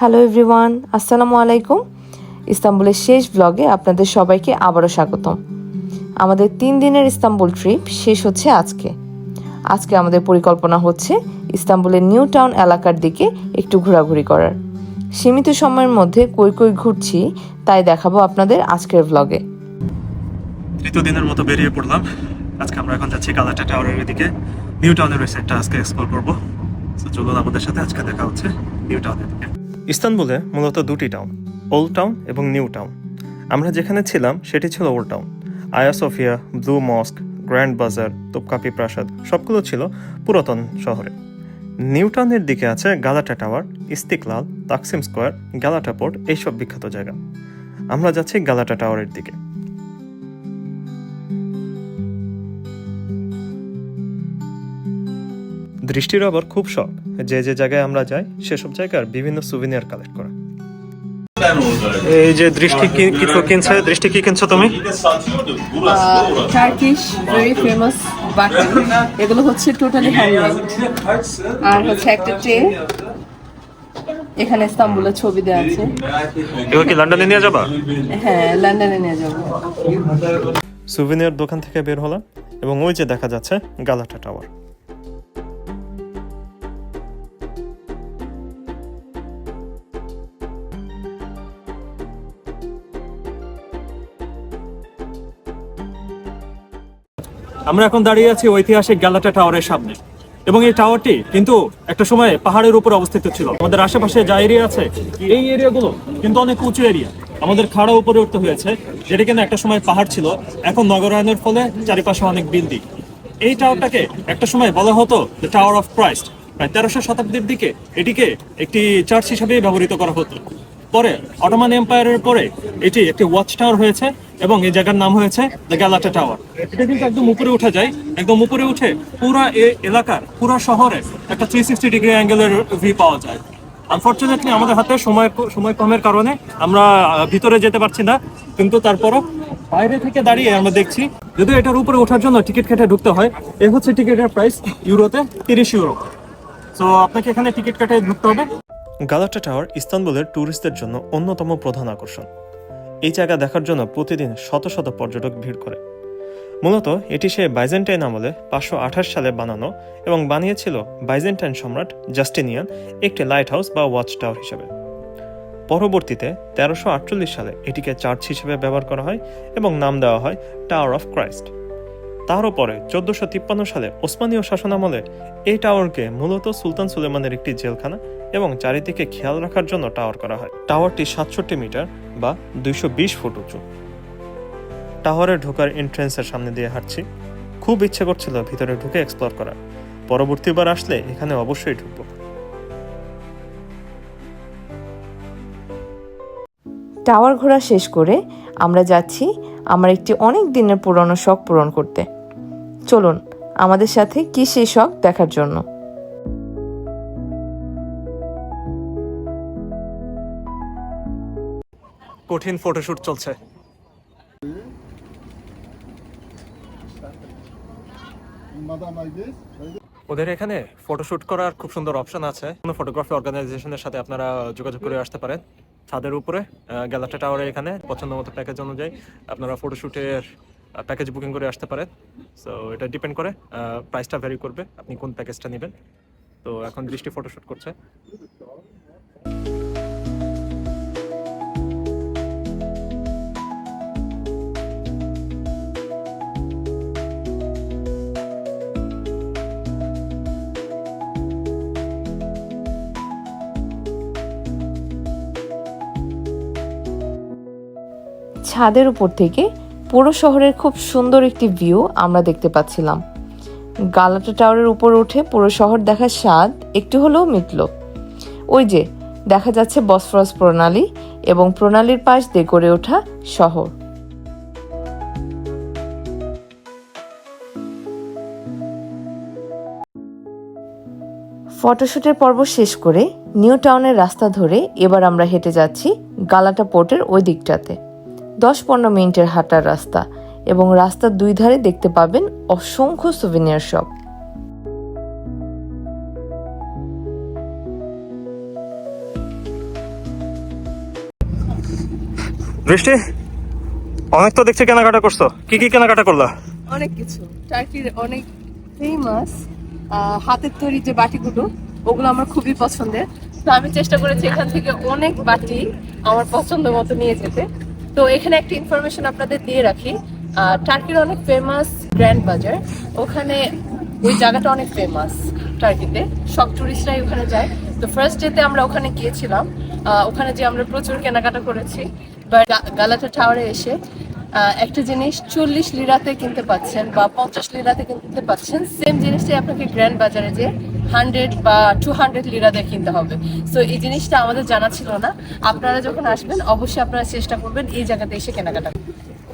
Hello everyone আসসালামু আলাইকুম ইস্তাম্বুলের শেষ ব্লগে আপনাদের সবাইকে আবারও স্বাগতম। আমাদের তিন দিনের ইস্তাম্বুল ট্রিপ শেষ হচ্ছে আজকে। আজকে আমাদের পরিকল্পনা হচ্ছে ইস্তাম্বুলের নিউ টাউন এলাকার দিকে একটু ঘোরাঘুরি করার। সীমিত সময়ের মধ্যে কই কই ঘুরছি তাই দেখাবো আপনাদের আজকের ব্লগে তৃতীয় দিনের মতো বেরিয়ে পড়লাম। আজকে আমরা এখন যাচ্ছি কালাটা টাওয়ারের দিকে নিউ টাউনের ওই সাইডটা আজকে এক্সপ্লোর করব। চলুন আমাদের সাথে আজকে দেখা হচ্ছে নিউ টাউনের দিকে। ইস্তানবুলে মূলত দুটি টাউন ওল্ড টাউন এবং নিউ টাউন আমরা যেখানে ছিলাম, সেটি ছিল old town Hagia Sophia Blue Mosque Grand Bazaar Topkapi প্রাসাদ সবগুলো ছিল পুরাতন শহরে। নিউ টাউনের দিকে আছে Galata tower Istiklal Taksim square Galata port এইসব বিখ্যাত জায়গা। আমরা যাচ্ছি গালাটা টাওয়ারের দিকে। দৃষ্টির আবার খুব শখ। যে যে জায়গায় আমরা যাই সেসব জায়গার বিভিন্ন সুভিনিয়ার কালেক্ট করা। এই যে দৃষ্টি কি- কিছু কিনছে? দৃষ্টি কি কিনছো তুমি? টার্কিশ ভেরি ফেমাস বাটন এগুলো হচ্ছে টোটালি হ্যান্ডমেড আর হচ্ছে একটা ট্রে এখানে ইস্তাম্বুলের ছবি দেওয়া আছে। এগুলো কি লন্ডনে নিয়ে যাবা? হ্যাঁ লন্ডনে নিয়ে যাব। সুভিনিয়ার দোকান থেকে বের হলাম এবং ওই যে দেখা যাচ্ছে গালাটা টাওয়ার আমরা এখন দাঁড়িয়ে আছি ঐতিহাসিক গ্যালাটা টাওয়ারের সামনে। এবং এই টাওয়ারটি কিন্তু একটা সময় পাহাড়ের উপর অবস্থিত ছিল। আমাদের আশেপাশে যা এরিয়া আছে, এই এরিয়াগুলো কিন্তু অনেক উঁচু এরিয়া। আমাদের খাড়া উপরে উঠতে হয়েছে, যেটা কিনা একটা সময় পাহাড় ছিল। এখন নগরায়নের ফলে চারিপাশে অনেক বিল্ডিং। এই টাওয়ারটাকে একটা সময় বলা হতো দ্য টাওয়ার অফ ক্রাইস্ট প্রায় তেরোশো শতাব্দীর দিকে এটিকে একটি চার্চ হিসাবে ব্যবহৃত করা হতো। পরে অটোমান এম্পায়ারের পরে এটি একটি ওয়াচ টাওয়ার হয়েছে এবং এই জায়গার নাম হয়েছে দ্য গ্যালাটা টাওয়ার এটা কিন্তু একদম উপরে উঠে যায়। একদম উপরে উঠে পুরা এলাকার, পুরা শহরে একটা থ্রি সিক্সটি ডিগ্রি অ্যাঙ্গেলের ভিউ পাওয়া যায়। আনফর্চুনেটলি আমাদের হাতে সময় সময় কমের কারণে আমরা ভিতরে যেতে পারছি না। কিন্তু তারপরও বাইরে থেকে দাঁড়িয়ে আমরা দেখছি যদি এটার উপরে ওঠার জন্য টিকিট কেটে ঢুকতে হয়, এ হচ্ছে টিকিটের প্রাইস ইউরোতে তিরিশ ইউরো। সো আপনাকে এখানে টিকিট কেটে ঢুকতে হবে। গালাটা টাওয়ার ইস্তানবুলের ট্যুরিস্টদের জন্য অন্যতম প্রধান আকর্ষণ। এই জায়গা দেখার জন্য প্রতিদিন শত শত পর্যটক ভিড় করে। মূলত এটি সে বাইজেন্টাইন আমলে পাঁচশো আঠাশ সালে বানানো এবং বানিয়েছিল বাইজেন্টাইন সম্রাট জাস্টিনিয়ান একটি লাইট হাউস বা ওয়াচ টাওয়ার হিসেবে। পরবর্তীতে তেরোশো আটচল্লিশ সালে এটিকে চার্চ হিসেবে ব্যবহার করা হয় এবং নাম দেওয়া হয় টাওয়ার অফ ক্রাইস্ট। তারও পরে চোদ্দশো তিপ্পান্ন সালে ওসমানীয় শাসনামলে এই টাওয়ারকে মূলত সুলতান সুলেমানের একটি জেলখানা এবং চারিদিকে খেয়াল রাখার জন্য টাওয়ার করা হয়। টাওয়ারটি সাতষট্টি মিটার বা দুইশো বিশ ফুট উঁচু। টাওয়ারে ঢোকার এন্ট্রেন্সের সামনে দিয়ে হাঁটছি। খুব ইচ্ছে করছিল ভিতরে ঢুকে এক্সপ্লোর করার। পরবর্তীবার আসলে এখানে অবশ্যই ঢুকবো। টাওয়ার ঘোরা শেষ করে আমরা যাচ্ছি আমার একটি অনেক দিনের পুরনো শখ পূরণ করতে। চলুন, আমাদের সাথে কি সেই শখ দেখার জন্য? কঠিন ফটোশুট চলছে। ওদের এখানে ফটোশুট করার খুব সুন্দর অপশন আছে। কোনো ফটোগ্রাফি অর্গানাইজেশনের সাথে আপনারা যোগাযোগ করে আসতে পারেন। ছাদের উপরে গ্যালাটা টাওয়ারের এখানে পছন্দ মতো প্যাকেজ অনুযায়ী আপনারা ফটোশুটের প্যাকেজ বুকিং করে আসতে পারেন। সো এটা ডিপেন্ড করে প্রাইসটা ভ্যারি করবে, আপনি কোন প্যাকেজটা নেবেন। তো, এখন দৃষ্টি ফটোশুট করছে। ছাদের উপর থেকে পুরো শহরের খুব সুন্দর একটি ভিউ আমরা দেখতে পাচ্ছিলাম। গালাটা টাওয়ারের উপর উঠে পুরো শহর দেখার স্বাদ একটু হলেও মিটল। ওই যে, দেখা যাচ্ছে বসফরাস প্রণালী এবং প্রণালীর পাশ দিয়ে গড়ে ওঠা শহর। ফটোশুটের পর্ব শেষ করে নিউ টাউনের রাস্তা ধরে এবার আমরা হেঁটে যাচ্ছি গালাটা পোর্টের ওই দিকটাতে। দশ পনেরো মিনিটের হাঁটার রাস্তা এবং রাস্তার দুই ধারে দেখতে পাবেন অসংখ্য সুভিনিয়ার শপ বৃষ্টি অনেক তো দেখছি কেনাকাটা করছ। কি কি কেনাকাটা করলা? অনেক কিছু। টার্কির অনেক ফেমাস হাতের তৈরি যে বাটিগুলো ওগুলো আমার খুবই পছন্দের। তো আমি চেষ্টা করেছি এখান থেকে অনেক বাটি আমার পছন্দ মতো নিয়ে যেতে। তো এখানে একটা ইনফরমেশন আপনাদের দিয়ে রাখি। টার্কির অনেক ফেমাস গ্র্যান্ড বাজার ওখানে ওই জায়গাটা অনেক ফেমাস টার্কিতে সব টুরিস্টরাই ওখানে যায়। তো ফার্স্ট ডেতে আমরা ওখানে গিয়েছিলাম। ওখানে যে আমরা প্রচুর কেনাকাটা করেছি। বা গালাটা টাওয়ারে এসে একটা জিনিস চল্লিশ লিরাতে কিনতে পাচ্ছেন বা পঞ্চাশ লিরাতে কিনতে পাচ্ছেন। সেম জিনিসটাই আপনাকে গ্র্যান্ড বাজারে যে হান্ড্রেড বা টু হান্ড্রেড লিরাদের কিনতে হবে। সো এই জিনিসটা আমাদের জানা ছিল না। আপনারা যখন আসবেন, অবশ্যই আপনারা চেষ্টা করবেন এই জায়গাতে এসে কেনাকাটা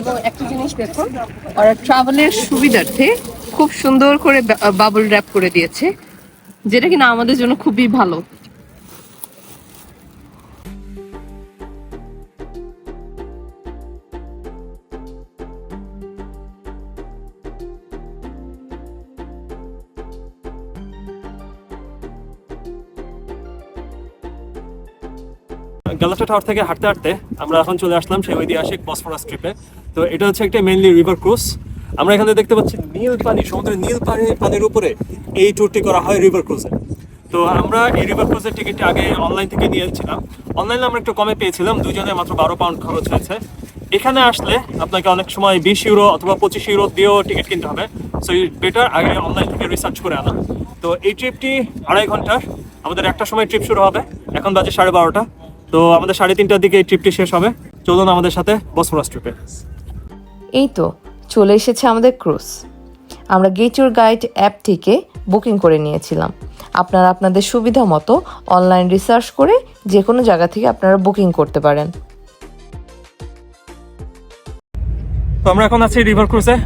এবং একটা জিনিস দেখুন, ওরা ট্রাভেলের সুবিধার্থে খুব সুন্দর করে বাবল র্যাপ করে দিয়েছে, যেটা কিনা আমাদের জন্য খুবই ভালো। গ্যালাটা টাওয়ার থেকে হাঁটতে হাঁটতে আমরা এখন চলে আসলাম সেই ঐতিহাসিক বসফরাস ট্রিপে তো এটা হচ্ছে একটা মেইনলি রিভার ক্রুজ আমরা এখানে দেখতে পাচ্ছি নীল পানি, সমুদ্রের নীল পানি, পানির উপরে এই ট্যুরটি করা হয় রিভার ক্রুজে তো আমরা এই রিভার ক্রুজের টিকিটটি আগে অনলাইন থেকে নিয়েছিলাম। অনলাইনে আমরা একটু কমে পেয়েছিলাম, দুজনে মাত্র বারো পাউন্ড খরচ হয়েছে। এখানে আসলে আপনাকে অনেক সময় বিশ ইউরো অথবা পঁচিশ ইউরো দিয়েও টিকিট কিনতে হবে। সো বেটার আগে অনলাইন থেকে রিসার্চ করে আনা। তো এই ট্রিপটি আড়াই ঘণ্টার। আমাদের একটা সময় ট্রিপ শুরু হবে। এখন বাজে সাড়ে বারোটা। তো আমাদের সাড়ে তিনটার দিকে এই ট্রিপটি শেষ হবে। চলুন আমাদের সাথে বসফরাস ট্রিপে এই তো চলে এসেছে আমাদের ক্রুজ আমরা গেচুর গাইড অ্যাপ থেকে বুকিং করে নিয়েছিলাম। আপনারা আপনাদের সুবিধা মতো অনলাইন রিসার্চ করে যে কোনো জায়গা থেকে আপনারা বুকিং করতে পারেন। তো আমরা এখন আছি রিভার ক্রুজে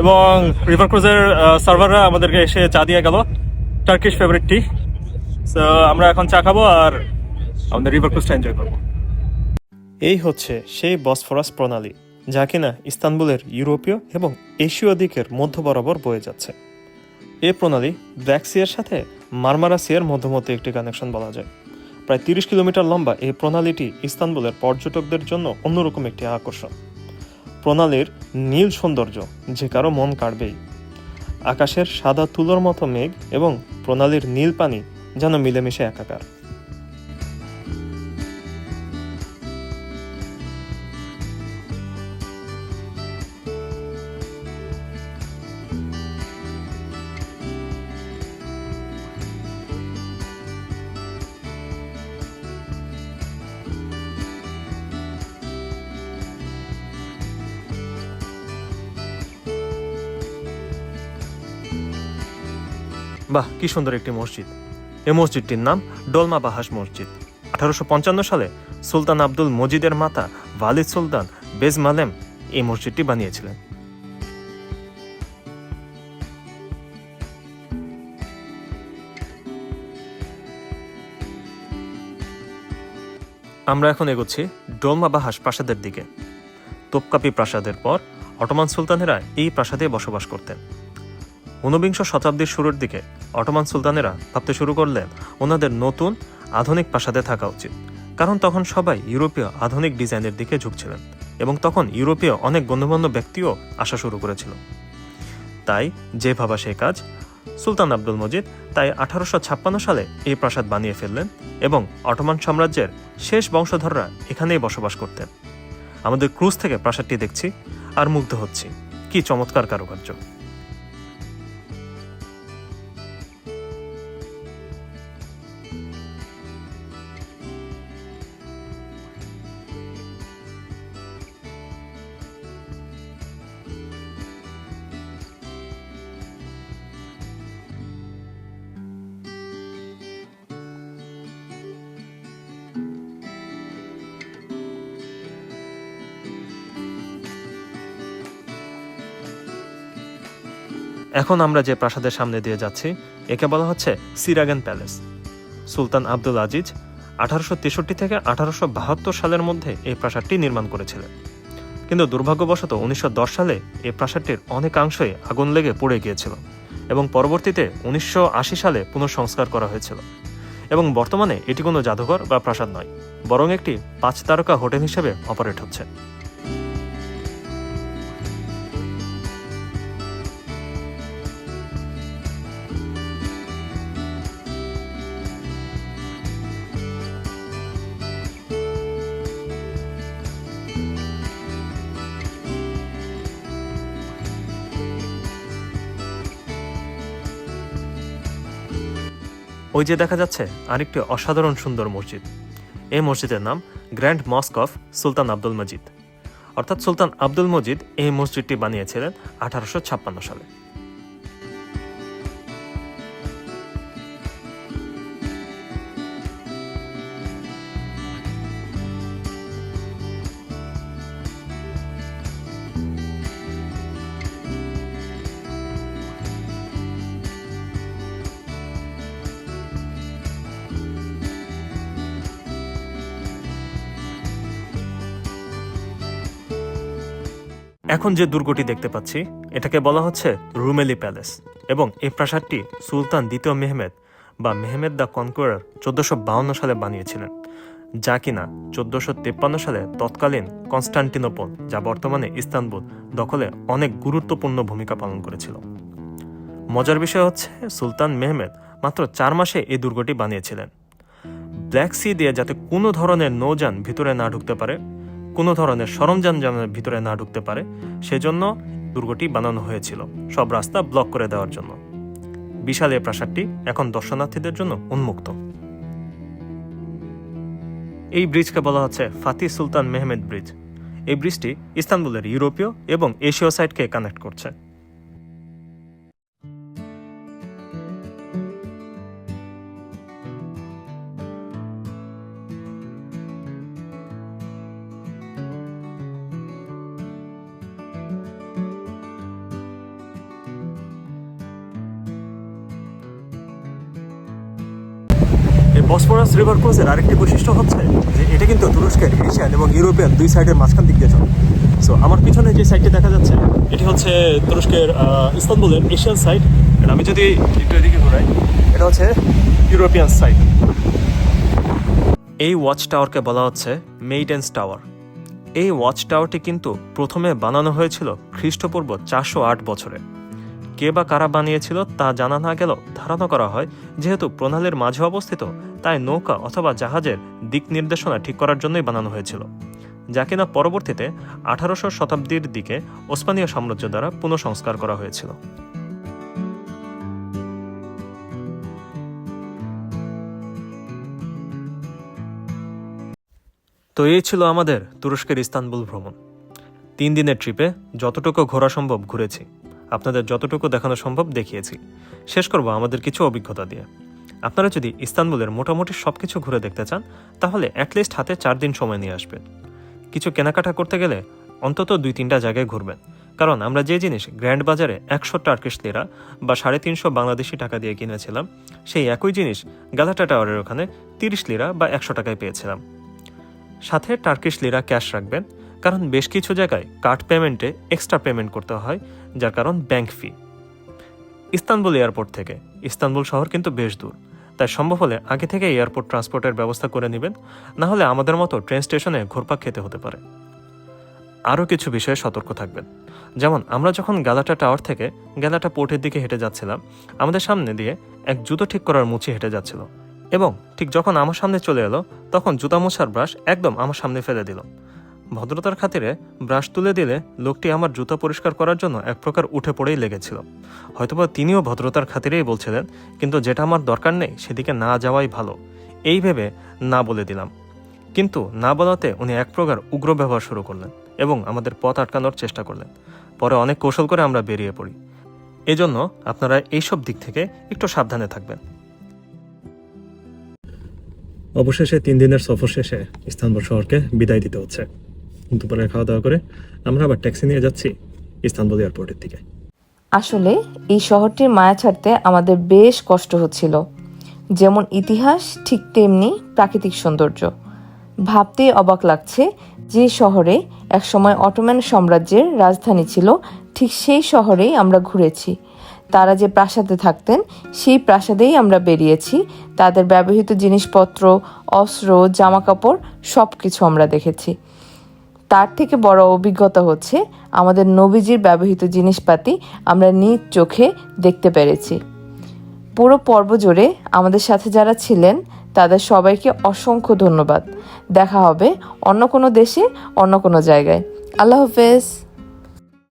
এবং রিভার ক্রুজের সার্ভাররা আমাদেরকে এসে চা দিয়ে গেল। টার্কিশ ফেভারিট টি সো আমরা এখন চা খাব আর আমাদের রিভার ক্রুজটা এনজয় করব। এই হচ্ছে সেই বসফরাস প্রণালী, যা কিনা ইস্তানবুলের ইউরোপীয় এবং এশীয় দিকের মধ্য বরাবর বয়ে যাচ্ছে। এই প্রণালী ব্ল্যাক সিয়ের সাথে মারমারা সিয়ের মধ্যমধ্যে একটি কানেকশন বলা যায়। প্রায় তিরিশ কিলোমিটার লম্বা এই প্রণালীটি ইস্তানবুলের পর্যটকদের জন্য অন্যরকম একটি আকর্ষণ। প্রণালীর নীল সৌন্দর্য যে কারও মন কাড়বেই। আকাশের সাদা তুলোর মতো মেঘ এবং প্রণালীর নীল পানি যেন মিলেমিশে একাকার। বাহ, কি সুন্দর একটি মসজিদ। এই মসজিদটির নাম ডোলমা বাহাস মসজিদ। আঠারোশো পঞ্চান্ন সালে সুলতান আব্দুল মজিদের মাতা ওয়ালিদ সুলতান বেজ মালেম এই মসজিদটি বানিয়েছিলেন। আমরা এখন এগোচ্ছি ডোলমা বাহাস প্রাসাদের দিকে। তোপকাপি প্রাসাদের পর অটোমান সুলতানেরা এই প্রাসাদে বসবাস করতেন। ঊনবিংশ শতাব্দীর শুরুর দিকে অটোমান সুলতানেরা ভাবতে শুরু করলেন, ওনাদের নতুন, আধুনিক প্রাসাদে থাকা উচিত। কারণ তখন সবাই ইউরোপীয় আধুনিক ডিজাইনের দিকে ঝুঁকছিলেন এবং তখন ইউরোপীয় অনেক গণ্যমান্য ব্যক্তিও আসা শুরু করেছিল। তাই যে ভাবা সে কাজ, সুলতান আব্দুল মজিদ তাই আঠারোশো ছাপ্পান্ন সালে এই প্রাসাদ বানিয়ে ফেললেন এবং অটোমান সাম্রাজ্যের শেষ বংশধররা এখানেই বসবাস করতেন। আমাদের ক্রুজ থেকে প্রাসাদটি দেখছি আর মুগ্ধ হচ্ছি। কি চমৎকার কারুকার্য! এখন আমরা যে প্রাসাদের সামনে দিয়ে যাচ্ছি, একে বলা হচ্ছে সিরাগেন প্যালেস। সুলতান আব্দুল আজিজ আঠারোশো তেষট্টি থেকে আঠারোশো বাহাত্তর সালের মধ্যে এই প্রাসাদটি নির্মাণ করেছিলেন। কিন্তু দুর্ভাগ্যবশত উনিশশো দশ সালে এই প্রাসাদটির অনেকাংশই আগুন লেগে পড়ে গিয়েছিল এবং পরবর্তীতে উনিশশো আশি সালে পুনঃসংস্কার করা হয়েছিল। এবং বর্তমানে এটি কোনো জাদুঘর বা প্রাসাদ নয়, বরং একটি পাঁচ তারকা হোটেল হিসেবে অপারেট হচ্ছে। ওই যে দেখা যাচ্ছে আরেকটি অসাধারণ সুন্দর মসজিদ। এই মসজিদের নাম grand mosque of Sultan Abdul Majid. অর্থাৎ সুলতান আব্দুল মজিদ এই মসজিদটি বানিয়েছিলেন আঠারোশো ছাপ্পান্ন সালে। এখন যে দুর্গটি দেখতে পাচ্ছি, এটাকে বলা হচ্ছে রুমেলি প্যালেস এবং এই প্রাসাদটি সুলতান দ্বিতীয় মেহমেদ বা মেহমেদ দ্য কনকোয়ার চোদ্দশো সালে বানিয়েছিলেন, যা কিনা চোদ্দশো তেপ্পান্ন সালে তৎকালীন কনস্টান্টিনোপল, যা বর্তমানে ইস্তানবুল, দখলে অনেক গুরুত্বপূর্ণ ভূমিকা পালন করেছিল। মজার বিষয় হচ্ছে, সুলতান মেহমেদ মাত্র চার মাসে এই দুর্গটি বানিয়েছিলেন। ব্ল্যাক সি দিয়ে যাতে কোনো ধরনের নৌযান ভিতরে না ঢুকতে পারে কোনো ধরনের সরঞ্জাম যেন ভিতরে না ঢুকতে পারে, সেজন্য দুর্গটি বানানো হয়েছিল সব রাস্তা ব্লক করে দেওয়ার জন্য। বিশাল এ প্রাসাদটি এখন দর্শনার্থীদের জন্য উন্মুক্ত। এই ব্রিজকে বলা হচ্ছে ফাতি সুলতান মেহমেদ ব্রিজ। এই ব্রিজটি ইস্তানবুলের ইউরোপীয় এবং এশীয় সাইডকে কানেক্ট করছে। বসফরাস রিভার ক্রুজের আরেকটি বৈশিষ্ট্য হচ্ছে যে এটা কিন্তু তুরস্কের এশিয়ান এবং ইউরোপিয়ান দুই সাইডের মাঝখান দিক দিয়ে চলে। সো আমার পিছনে যে সাইডটি দেখা যাচ্ছে, এটি হচ্ছে তুরস্কের ইস্তানবুলের এশিয়ান সাইড আমি যদি একটু এদিকে ঘুরাই, এটা হচ্ছে ইউরোপিয়ান সাইড এই ওয়াচ টাওয়ারকে বলা হচ্ছে মেইডেন্স টাওয়ার এই ওয়াচ টাওয়ারটি কিন্তু প্রথমে বানানো হয়েছিল খ্রিস্টপূর্ব চারশো আট বছরে। কে বা কারা বানিয়েছিল তা জানা না গেলেও ধারণা করা হয়, যেহেতু প্রণালীর মাঝে অবস্থিত, তাই নৌকা অথবা জাহাজের দিক নির্দেশনা ঠিক করার জন্যই বানানো হয়েছিল। যা কিনা পরবর্তীতে আঠারোশো শতাব্দীর দিকে ওসমানীয় সাম্রাজ্য দ্বারা পুনঃসংস্কার করা হয়েছিল। তো এই ছিল আমাদের তুরস্কের ইস্তানবুল ভ্রমণ। তিন দিনের ট্রিপে যতটুকু ঘোরা সম্ভব ঘুরেছি। আপনাদের যতটুকু দেখানো সম্ভব দেখিয়েছি। শেষ করব আমাদের কিছু অভিজ্ঞতা দিয়ে। আপনারা যদি ইস্তানবুলের মোটামুটি সব কিছু ঘুরে দেখতে চান, তাহলে অ্যাটলিস্ট হাতে চার দিন সময় নিয়ে আসবেন। কিছু কেনাকাটা করতে গেলে অন্তত দুই তিনটা জায়গায় ঘুরবেন। কারণ আমরা যে জিনিস গ্র্যান্ড বাজারে একশো টার্কিশ লিরা বা সাড়ে তিনশো বাংলাদেশি টাকা দিয়ে কিনেছিলাম, সেই একই জিনিস গালাটা টাওয়ারের ওখানে তিরিশ লিরা বা একশো টাকায় পেয়েছিলাম। সাথে টার্কিশ লিরা ক্যাশ রাখবেন। কারণ বেশ কিছু জায়গায় কার্ড পেমেন্টে এক্সট্রা পেমেন্ট করতে হয়, যার কারণ ব্যাংক ফি। ইস্তানবুল এয়ারপোর্ট থেকে। ইস্তানবুল শহর কিন্তু বেশ দূর। তাই সম্ভব হলে আগে থেকে এয়ারপোর্ট ট্রান্সপোর্টের ব্যবস্থা করে নেবেন, না হলে আমাদের মতো ট্রেন স্টেশনে ঘোরপাক খেতে হতে পারে। আরও কিছু বিষয়ে সতর্ক থাকবেন। যেমন, আমরা যখন গ্যালাটা টাওয়ার থেকে গ্যালাটা পোর্টের দিকে হেঁটে যাচ্ছিলাম, আমাদের সামনে দিয়ে এক জুতো ঠিক করার মুচি হেঁটে যাচ্ছিল। এবং ঠিক যখন আমার সামনে চলে এলো, তখন জুতা মোছার ব্রাশ একদম আমার সামনে ফেলে দিল। ভদ্রতার খাতিরে ব্রাশ তুলে দিলে লোকটি আমার জুতা পরিষ্কার করার জন্য এক প্রকার উঠে পড়েই লেগেছিল। হয়তোবা তিনিও ভদ্রতার খাতিরেই বলছিলেন, কিন্তু যেটা আমার দরকার নেই সেদিকে না যাওয়াই ভালো। এই ভেবে না বলে দিলাম। কিন্তু না বলাতে উনি এক প্রকার উগ্র ব্যবহার শুরু করলেন এবং আমাদের পথ আটকানোর চেষ্টা করলেন। পরে অনেক কৌশল করে আমরা বেরিয়ে পড়ি। এজন্য আপনারা এইসব দিক থেকে একটু সাবধানে থাকবেন। অবশেষে তিন দিনের সফর শেষে ইস্তানবুল শহরকে বিদায় দিতে হচ্ছে। দুপুরে খাওয়া দাওয়া করে আমরা আবার ট্যাক্সি নিয়ে যাচ্ছি ইস্তানবুল এয়ারপোর্টের দিকে। আসলে এই শহরটির মায়া ছাড়তে আমাদের বেশ কষ্ট হচ্ছিল। যেমন ইতিহাস ঠিক তেমনি প্রাকৃতিক সৌন্দর্য। ভাবতেই অবাক লাগছে যে শহরে একসময় অটোম্যান সাম্রাজ্যের রাজধানী ছিল, ঠিক সেই শহরেই আমরা ঘুরেছি। তারা যে প্রাসাদে থাকতেন, সেই প্রাসাদেই আমরা বেরিয়েছি। তাদের ব্যবহৃত জিনিসপত্র, অস্ত্র, জামাকাপড় সব কিছু আমরা দেখেছি। তার থেকে বড় অভিজ্ঞতা হচ্ছে আমাদের নবীজির ব্যবহৃত জিনিসপাতি আমরা নিজ চোখে দেখতে পেরেছি। পুরো পর্ব জোরে আমাদের সাথে যারা ছিলেন, তাদের সবাইকে অসংখ্য ধন্যবাদ। দেখা হবে অন্য কোনো দেশে, অন্য কোনো জায়গায়। আল্লাহ হাফেজ।